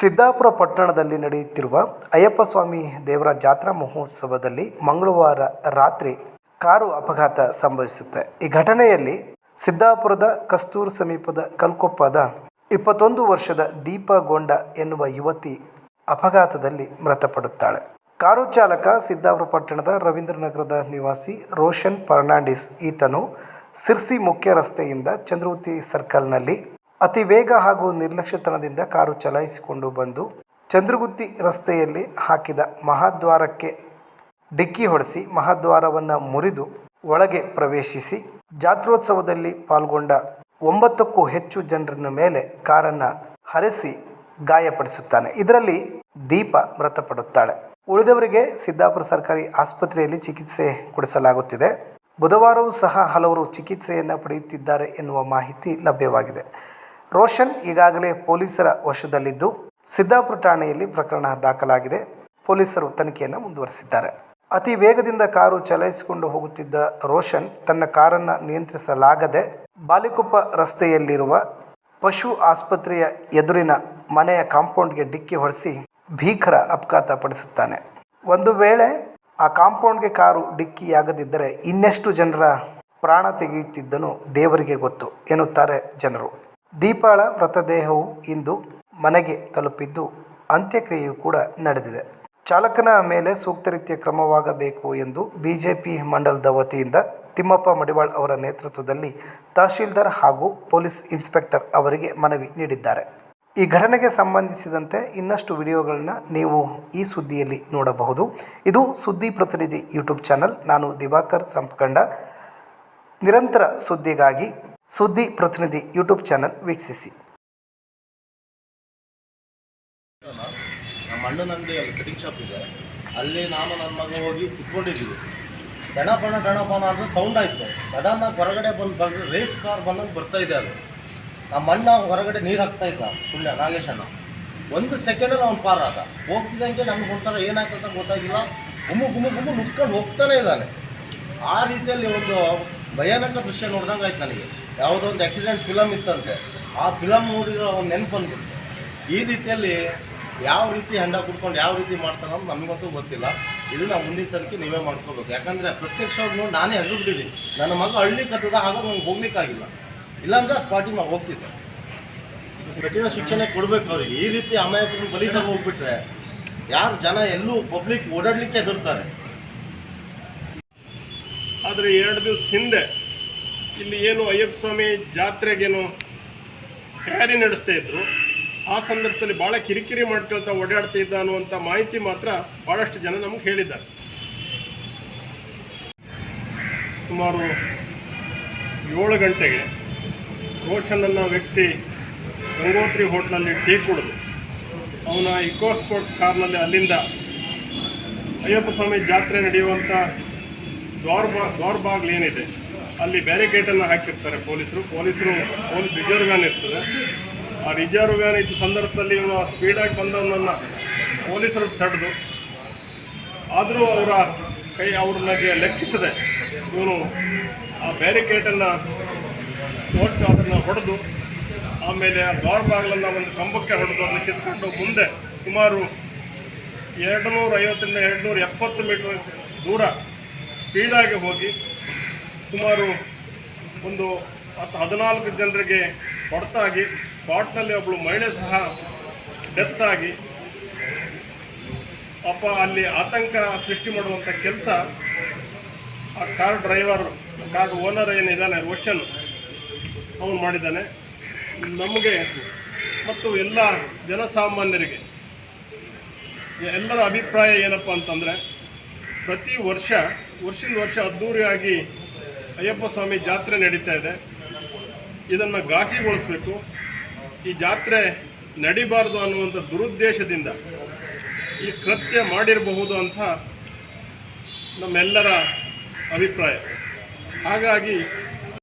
ಸಿದ್ದಾಪುರ ಪಟ್ಟಣದಲ್ಲಿ ನಡೆಯುತ್ತಿರುವ ಅಯ್ಯಪ್ಪ ಸ್ವಾಮಿ ದೇವರ ಜಾತ್ರಾ ಮಹೋತ್ಸವದಲ್ಲಿ ಮಂಗಳವಾರ ರಾತ್ರಿ ಕಾರು ಅಪಘಾತ ಸಂಭವಿಸುತ್ತೆ. ಈ ಘಟನೆಯಲ್ಲಿ ಸಿದ್ದಾಪುರದ ಕಸ್ತೂರು ಸಮೀಪದ ಕಲ್ಕೊಪ್ಪದ ಇಪ್ಪತ್ತೊಂದು ವರ್ಷದ ದೀಪಗೊಂಡ ಎನ್ನುವ ಯುವತಿ ಅಪಘಾತದಲ್ಲಿ ಮೃತಪಡುತ್ತಾಳೆ. ಕಾರು ಚಾಲಕ ಸಿದ್ದಾಪುರ ಪಟ್ಟಣದ ರವೀಂದ್ರನಗರದ ನಿವಾಸಿ ರೋಷನ್ ಫರ್ನಾಂಡಿಸ್. ಈತನು ಸಿರ್ಸಿ ಮುಖ್ಯ ರಸ್ತೆಯಿಂದ ಚಂದ್ರವತಿ ಸರ್ಕಲ್ನಲ್ಲಿ ಅತಿ ವೇಗ ಹಾಗೂ ನಿರ್ಲಕ್ಷ್ಯತನದಿಂದ ಕಾರು ಚಲಾಯಿಸಿಕೊಂಡು ಬಂದು ಚಂದ್ರಗುತ್ತಿ ರಸ್ತೆಯಲ್ಲಿ ಹಾಕಿದ ಮಹಾದ್ವಾರಕ್ಕೆ ಡಿಕ್ಕಿ ಹೊಡೆಸಿ ಮಹಾದ್ವಾರವನ್ನು ಮುರಿದು ಒಳಗೆ ಪ್ರವೇಶಿಸಿ ಜಾತ್ರೋತ್ಸವದಲ್ಲಿ ಪಾಲ್ಗೊಂಡ ಒಂಬತ್ತಕ್ಕೂ ಹೆಚ್ಚು ಜನರನ್ನ ಮೇಲೆ ಕಾರನ್ನು ಹರಿಸಿ ಗಾಯಪಡಿಸುತ್ತಾನೆ. ಇದರಲ್ಲಿ ದೀಪ ಮೃತಪಡುತ್ತಾಳೆ. ಉಳಿದವರಿಗೆ ಸಿದ್ದಾಪುರ ಸರ್ಕಾರಿ ಆಸ್ಪತ್ರೆಯಲ್ಲಿ ಚಿಕಿತ್ಸೆ ಕೊಡಿಸಲಾಗುತ್ತಿದೆ. ಬುಧವಾರವೂ ಸಹ ಹಲವರು ಚಿಕಿತ್ಸೆಯನ್ನು ಪಡೆಯುತ್ತಿದ್ದಾರೆ ಎನ್ನುವ ಮಾಹಿತಿ ಲಭ್ಯವಾಗಿದೆ. ರೋಷನ್ ಈಗಾಗಲೇ ಪೊಲೀಸರ ವಶದಲ್ಲಿದ್ದು ಸಿದ್ದಾಪುರ ಠಾಣೆಯಲ್ಲಿ ಪ್ರಕರಣ ದಾಖಲಾಗಿದೆ. ಪೊಲೀಸರು ತನಿಖೆಯನ್ನು ಮುಂದುವರಿಸಿದ್ದಾರೆ. ಅತಿ ವೇಗದಿಂದ ಕಾರು ಚಲಾಯಿಸಿಕೊಂಡು ಹೋಗುತ್ತಿದ್ದ ರೋಷನ್ ತನ್ನ ಕಾರನ್ನು ನಿಯಂತ್ರಿಸಲಾಗದೆ ಬಾಲಿಕೊಪ್ಪ ರಸ್ತೆಯಲ್ಲಿರುವ ಪಶು ಆಸ್ಪತ್ರೆಯ ಎದುರಿನ ಮನೆಯ ಕಾಂಪೌಂಡ್ಗೆ ಡಿಕ್ಕಿ ಹೊಡೆಸಿ ಭೀಕರ ಅಪಘಾತ ಪಡಿಸುತ್ತಾನೆ ಒಂದು ವೇಳೆ ಆ ಕಾಂಪೌಂಡ್ಗೆ ಕಾರು ಡಿಕ್ಕಿಯಾಗದಿದ್ದರೆ ಇನ್ನೆಷ್ಟು ಜನರ ಪ್ರಾಣ ತೆಗೆಯುತ್ತಿದ್ದನು ದೇವರಿಗೆ ಗೊತ್ತು ಎನ್ನುತ್ತಾರೆ ಜನರು. ದೀಪಾಳ ಮೃತದೇಹವು ಇಂದು ಮನೆಗೆ ತಲುಪಿದ್ದು, ಅಂತ್ಯಕ್ರಿಯೆಯು ಕೂಡ ನಡೆದಿದೆ. ಚಾಲಕನ ಮೇಲೆ ಸೂಕ್ತ ರೀತಿಯ ಕ್ರಮವಾಗಬೇಕು ಎಂದು ಬಿಜೆಪಿ ಮಂಡಲದ ವತಿಯಿಂದ ತಿಮ್ಮಪ್ಪ ಮಡಿವಾಳ್ ಅವರ ನೇತೃತ್ವದಲ್ಲಿ ತಹಶೀಲ್ದಾರ್ ಹಾಗೂ ಪೊಲೀಸ್ ಇನ್ಸ್ಪೆಕ್ಟರ್ ಅವರಿಗೆ ಮನವಿ ನೀಡಿದ್ದಾರೆ. ಈ ಘಟನೆಗೆ ಸಂಬಂಧಿಸಿದಂತೆ ಇನ್ನಷ್ಟು ವಿಡಿಯೋಗಳನ್ನು ನೀವು ಈ ಸುದ್ದಿಯಲ್ಲಿ ನೋಡಬಹುದು. ಇದು ಸುದ್ದಿ ಪ್ರತಿನಿಧಿ ಯೂಟ್ಯೂಬ್ ಚಾನಲ್. ನಾನು ದಿವಾಕರ್ ಸಂಪಕಂಡ. ನಿರಂತರ ಸುದ್ದಿಗಾಗಿ ಸುದ್ದಿ ಪ್ರತಿನಿಧಿ ಯೂಟ್ಯೂಬ್ ಚಾನಲ್ ವೀಕ್ಷಿಸಿ. ನಮ್ಮ ಅಣ್ಣನ ಅಂಗಡಿಯಲ್ಲಿ ಕಟಿಂಗ್ ಶಾಪ್ ಇದೆ. ಅಲ್ಲಿ ನಾನು ನನ್ನ ಮಗ ಹೋಗಿ ಕುತ್ಕೊಂಡಿದ್ದೀವಿ. ಡಣಪಣ ಡಣಪಣ ಅಂದ್ರೆ ಸೌಂಡ್ ಆಯಿತು. ಸಡನ್ನಾಗಿ ಹೊರಗಡೆ ಬಂದು ಬಂದು ರೇಸ್ ಕಾರ್ ಬಂದಂಗೆ ಬರ್ತಾ ಇದೆ ಅದು. ನಮ್ಮ ಅಣ್ಣ ಹೊರಗಡೆ ನೀರು ಹಾಕ್ತಾ ಇದ್ದ, ಪುಣ್ಯ, ನಾಗೇಶ್ ಅಣ್ಣ. ಒಂದು ಸೆಕೆಂಡಲ್ಲಿ ಅವ್ನು ಪಾರ ಆದ. ಹೋಗ್ತಿದ್ದಂಗೆ ನಮ್ಗೆ ಒಂಥರ ಅಂತ ಗೊತ್ತಾಗಿಲ್ಲ. ಗುಮ್ಮು ಗುಮ್ಮು ಗುಮ್ಮು ಮುಗಿಸ್ಕೊಂಡು ಹೋಗ್ತಾನೆ ಇದ್ದಾನೆ. ಆ ರೀತಿಯಲ್ಲಿ ಒಂದು ಭಯಾನಕ ದೃಶ್ಯ ನೋಡ್ದಂಗೆ ಆಯ್ತು ನನಗೆ. ಯಾವುದೋ ಒಂದು ಆಕ್ಸಿಡೆಂಟ್ ಫಿಲಮ್ ಇತ್ತಂತೆ. ಆ ಫಿಲಮ್ ನೋಡಿದ್ರೆ ಅವ್ನು ನೆನಪು ಬಂದ್ಬಿಡ್ತು. ಈ ರೀತಿಯಲ್ಲಿ ಯಾವ ರೀತಿ ಹೆಂಡ ಕುಡ್ಕೊಂಡು ಯಾವ ರೀತಿ ಮಾಡ್ತಾರೋ ಅಂತ ನಮಗಂತೂ ಗೊತ್ತಿಲ್ಲ. ಇದನ್ನ ಮುಂದಿನ ತನಕ ನೀವೇ ಮಾಡ್ಕೋಬೇಕು. ಯಾಕಂದರೆ ಪ್ರತ್ಯಕ್ಷವಾಗಿ ನೋಡಿ ನಾನೇ ಹೆದರ್ಬಿಟ್ಟಿದ್ದೀನಿ. ನನ್ನ ಮಗ ಹಳ್ಳಿ ಕತ್ತದ ಹಾಗೂ ನಂಗೆ ಹೋಗ್ಲಿಕ್ಕಾಗಿಲ್ಲ. ಇಲ್ಲಾಂದ್ರೆ ಸ್ಪಾಟಿಗೆ ನಾವು ಹೋಗ್ತಿದ್ದೆ. ಕಠಿಣ ಶಿಕ್ಷಣ ಕೊಡಬೇಕು ಅವ್ರಿಗೆ. ಈ ರೀತಿ ಅಮಾಯಕರನ್ನು ಬಲಿತ ಹೋಗ್ಬಿಟ್ರೆ ಯಾರು ಜನ ಎಲ್ಲೂ ಪಬ್ಲಿಕ್ ಓಡಾಡಲಿಕ್ಕೆ ಹೆದರ್ತಾರೆ. ಆದರೆ ಎರಡು ದಿವಸ ಹಿಂದೆ ಇಲ್ಲಿ ಏನು ಅಯ್ಯಪ್ಪ ಸ್ವಾಮಿ ಜಾತ್ರೆಗೇನು ತಯಾರಿ ನಡೆಸ್ತಾ ಇದ್ರು. ಆ ಸಂದರ್ಭದಲ್ಲಿ ಭಾಳ ಕಿರಿಕಿರಿ ಮಾಡ್ಕೊಳ್ತಾ ಓಡಾಡ್ತಾ ಇದ್ದ ಅನ್ನುವಂಥ ಮಾಹಿತಿ ಮಾತ್ರ ಭಾಳಷ್ಟು ಜನ ನಮಗೆ ಹೇಳಿದ್ದಾರೆ. ಸುಮಾರು ಏಳು ಗಂಟೆಗೆ ರೋಷನ್ ಅನ್ನೋ ವ್ಯಕ್ತಿ ಗಂಗೋತ್ರಿ ಹೋಟ್ಲಲ್ಲಿ ಟೀ ಕುಡಿದು ಅವನ ಇಕೋ ಸ್ಪೋರ್ಟ್ಸ್ ಕಾರ್ನಲ್ಲಿ ಅಲ್ಲಿಂದ ಅಯ್ಯಪ್ಪ ಸ್ವಾಮಿ ಜಾತ್ರೆ ನಡೆಯುವಂಥ ದ್ವಾರ ದ್ವಾರ ಬಾಗಿಲು ಏನಿದೆ ಅಲ್ಲಿ ಬ್ಯಾರಿಕೇಡನ್ನು ಹಾಕಿರ್ತಾರೆ ಪೊಲೀಸರು. ಪೊಲೀಸರು, ಪೊಲೀಸ್ ರಿಸರ್ವ್ ವ್ಯಾನ್ ಇರ್ತದೆ. ಆ ರಿಸರ್ವ್ ವ್ಯಾನ್ ಇದ್ದ ಸಂದರ್ಭದಲ್ಲಿ ಇವನು ಸ್ಪೀಡಾಗಿ ಬಂದವನನ್ನು ಪೊಲೀಸರು ತಡೆದು, ಆದರೂ ಅವರ ಕೈ ಅವ್ರನ್ನಾಗೆ ಲೆಕ್ಕಿಸದೆ ಇವನು ಆ ಬ್ಯಾರಿಕೇಡನ್ನು ಒಟ್ಟು ಅದನ್ನು ಹೊಡೆದು, ಆಮೇಲೆ ಆ ದ್ವಾರ ಬಾಗಿಲನ್ನು ಒಂದು ಕಂಬಕ್ಕೆ ಹೊಡೆದು ಅದನ್ನು ಕಿತ್ಕೊಂಡು ಮುಂದೆ ಸುಮಾರು ಎರಡು ನೂರ ಐವತ್ತರಿಂದ ಎರಡು ನೂರ ಎಪ್ಪತ್ತು ಮೀಟರ್ ದೂರ ಸ್ಪೀಡಾಗಿ ಹೋಗಿ ಸುಮಾರು ಒಂದು ಹತ್ತು ಹದಿನಾಲ್ಕು ಜನರಿಗೆ ಹೊಡೆತಾಗಿ, ಸ್ಪಾಟ್ನಲ್ಲಿ ಒಬ್ಬಳು ಮಹಿಳೆ ಸಹ ಡೆತ್ ಆಗಿ ಪಾಪ ಅಲ್ಲಿ ಆತಂಕ ಸೃಷ್ಟಿ ಮಾಡುವಂಥ ಕೆಲಸ ಆ ಕಾರ್ ಡ್ರೈವರ್ ಕಾರ್ ಓನರ್ ಏನಿದ್ದಾನೆ ರೋಷನ್ ಅವನು ಮಾಡಿದ್ದಾನೆ. ನಮಗೆ ಮತ್ತು ಎಲ್ಲ ಜನಸಾಮಾನ್ಯರಿಗೆ ಎಲ್ಲರ ಅಭಿಪ್ರಾಯ ಏನಪ್ಪ ಅಂತಂದರೆ ಪ್ರತಿ ವರ್ಷ ವರ್ಷದ ವರ್ಷ ಅದ್ಧೂರಿಯಾಗಿ ಅಯ್ಯಪ್ಪ ಸ್ವಾಮಿ ಜಾತ್ರೆ ನಡೀತಾ ಇದೆ. ಇದನ್ನು ಘಾಸಿಗೊಳಿಸ್ಬೇಕು. ಈ ಜಾತ್ರೆ ನಡಿಬಾರ್ದು ಅನ್ನುವಂಥ ದುರುದ್ದೇಶದಿಂದ ಈ ಕೃತ್ಯ ಮಾಡಿರಬಹುದು ಅಂತ ನಮ್ಮೆಲ್ಲರ ಅಭಿಪ್ರಾಯ. ಹಾಗಾಗಿ